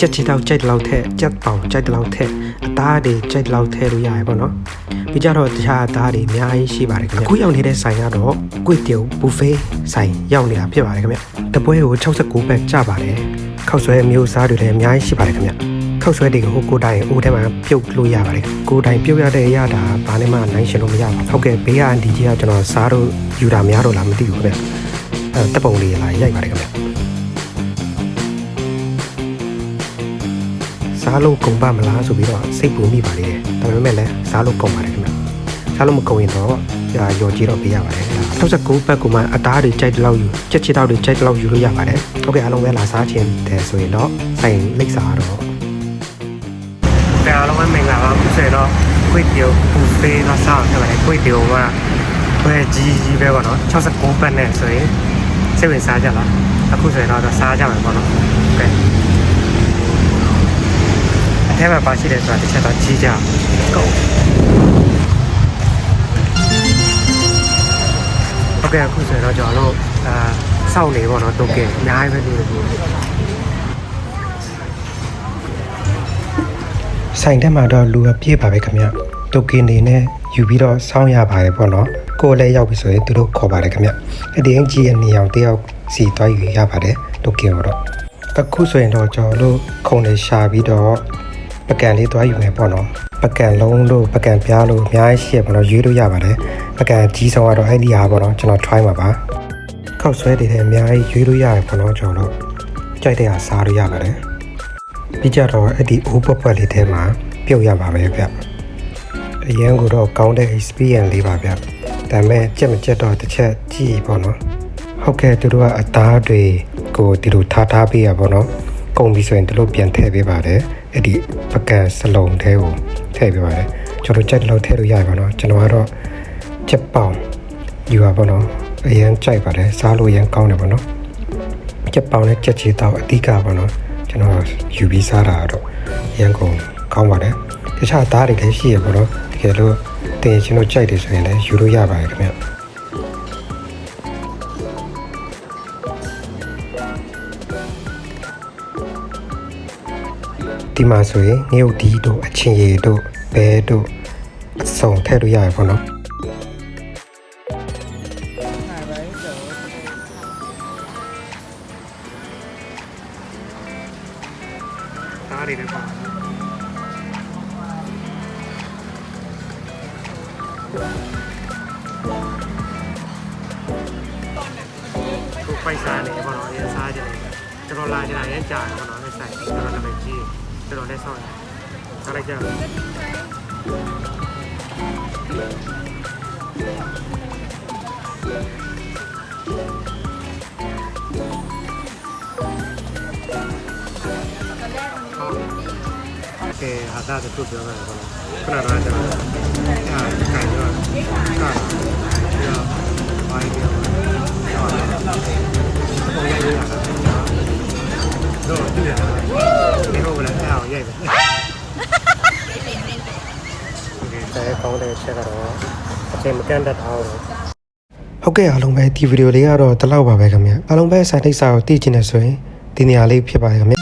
ကြက်ချီတောက်ကြိုက်တဲ့လောက်ထက်ကြက်ပေါင်ကြိုက်တဲ့လောက်ထက်အသားတွေကြိုက်တဲ့လောက်ထည့်လို့ရတယ်ပေါ့နော်ပြီးကြတော့တခြားအသားတွေအများကြီးရှိပါတယ်ခင်ဗျအခုရောက်နေတဲ့ဆိုင်ကတော့ကွေ့တီယိုဘူဖေးဆိုင်ရောက်နေတာဖြစ်ပါတယ်ခင်ဗျတပွဲကို69ဘက်ကျပါတယ်ခောက်ဆွဲအမျိုးအစားတွေလည်းအများကြီးရှိပါတယ်ခင်ဗျခောက်ဆွဲတွေကိုဟိုကိုယ်တိုင်အိုးထဲမှာပြုတ်လို့ရပါတယ်ကိုယ်တိုင်ပြုတ်ရတဲ့အရာဒါဘာနဲ့မှနိုင်ရှင်လို့မရပါဘူးဟုတ်ကဲ့ဘေးကအန်ဒီကြီးကကျွန်တော်စားတော့ယူတာများတော့လားမသိဘူးခင်ဗျအဲတပ်ပုံလေးလာရိုက်ပါတယ်ခင်ဗျ စားလို့ကုန်ပါမလားဆိုပြီးတော့စိတ်ပူမိပါလေတယ်ဒါပေမဲ့လည်းစားလို့ကုန်ပါတယ်ခင်ဗျစားလို့မကုန်ရင်တော့ဒါရော်ကြီးတော့ပေးရပါတယ်69ဘက်ကမှအသားတွေကြိုက်တဲ့လောက်ယူချက်ချစ်တော့တွေကြိုက်တဲ့လောက်ယူလို့ရပါတယ်ဟုတ်ကဲ့အားလုံးပဲလာစားခြင်းတယ်ဆိုရင်တော့ဆိုင်လိပ်စာတော့ကဲအားလုံးပဲမင်္ဂလာပါခုဆိုရင်တော့ခွေတီယိုပူဖေးကစားခဲ့ပါတယ်ခွေတီယိုကဘယ်ကြီးကြီးပဲပေါ့နော်69ဘက်နဲ့ဆိုရင်စိတ်ဝင်စားကြလားအခုဆိုရင်တော့စားကြမယ်ပေါ့နော်ကဲအ ထက်မှာပါရှိတယ်ဆိုတာတစ်ချက်တော့ကြီးကြအောင်ကုန်ဟုတ်ကဲ့အခုဆိုရင်တော့ကျွန်တော်တို့အာစောင့်နေပေါ့နော်တုတ်ကဲအများကြီးပဲလို့ပြောဆိုင်ထဲမှာတော့လူအပြည့်ပါပဲခင်ဗျတုတ်ကင်းနေနဲ့ယူပြီးတော့စောင့်ရပါတယ်ပေါ့နော်ကိုယ်လည်းရောက်ပြီဆိုရင်သူတို့ခေါ်ပါတယ်ခင်ဗျအဒီအင်ကြီးရဲ့နေအောင်တယောက်စီသွားယူရပါတယ်တုတ်ကင်းတော့အခုဆိုရင်တော့ကျွန်တော်တို့ခုံနေရှာပြီးတော့ ပကံလေးသွားယူမယ်ပေါ့နော်ပကံလုံးလို့ပကံပြားလို့အများကြီးရှိရပေါ့နော်ရွေးလို့ရပါတယ်ပကံကြီးဆုံးကတော့အဲ့ဒီဟာပေါ့နော်ကျွန်တော် try မှာပါခောက်ဆွဲတွေလည်းအများကြီးရွေးလို့ရတယ်ပေါ့နော်ကျွန်တော်တို့ကြိုက်တဲ့ဟာစားလို့ရပါတယ်ပြီးကြတော့အဲ့ဒီအိုးပွက်ပွက်လေးထဲမှာပြုတ်ရပါပဲဗျအရန်ကိုတော့ကောင်းတဲ့ experience လေးပါဗျဒါပေမဲ့ကြက်မကြက်တော့တစ်ချက်ကြည့်ပေါ့နော်ဟုတ်ကဲ့သူတို့ကအသားတွေကိုဒီလိုထားထားပေးရပေါ့နော် ကုန်ပြီဆိုရင်တို့လိုပြန်ထည့်ပေးပါတယ်အဲ့ဒီပကံစလုံးထဲကိုထည့်ပေးပါတယ်ကျွန်တော်ကြိုက်တဲ့လောက်ထည့်လို့ရပါတော့ကျွန်တော်ကတော့ချက်ပေါင်ယူပါပေါ့နော်အရင်ကြိုက်ပါတယ်စားလို့အရင်ကောင်းတယ်ပေါ့နော်ချက်ပေါင်နဲ့ချက်ချီတော့အဓိကပေါ့နော်ကျွန်တော်ယူပြီးစားတာတော့အရင်ကုန်ကောင်းပါတယ်တခြားသားတွေလည်းရှိရပေါ့နော်တကယ်လို့တင်ကျွန်တော်ကြိုက်တယ်ဆိုရင်လည်းယူလို့ရပါတယ်ခင်ဗျ ဒီမှာဆိုရင်ငရုတ်ဒီတို့အချင်းရည်တို့ဘဲတို့အစုံထည့်လို့ရတယ်ပေါ့နော်သားတွေလည်းပါကိုပိုက်စားနေပေါ့နော်အရင်စားကြတယ်ကျွန်တော်လာကြတာရမ်းကြာတယ်ပေါ့နော်အဲ့ဆိုင်ကျွန်တော် နာမည်ကြီးကျွန်တော်လည်းဆောင်းရတယ်စားလိုက်ကြအောင်ကဲဟာသားတို့ပြောတာပေါ့နော်ခဏတော့ကျွန်တော်အာကန်ရောကာပြီးတော့ဘာ ကောင်းတဲ့ချက်ကတော့အချိန်မကန့်တတ်အောင်ဟုတ်ကဲ့အားလုံးပဲဒီဗီဒီယိုလေးကတော့ဒီလောက်ပါပဲခင်ဗျအားလုံးပဲစာတိတ်စာကိုသိချင်နေဆိုရင်ဒီနေရာလေးဖြစ်ပါတယ်ခင်ဗျ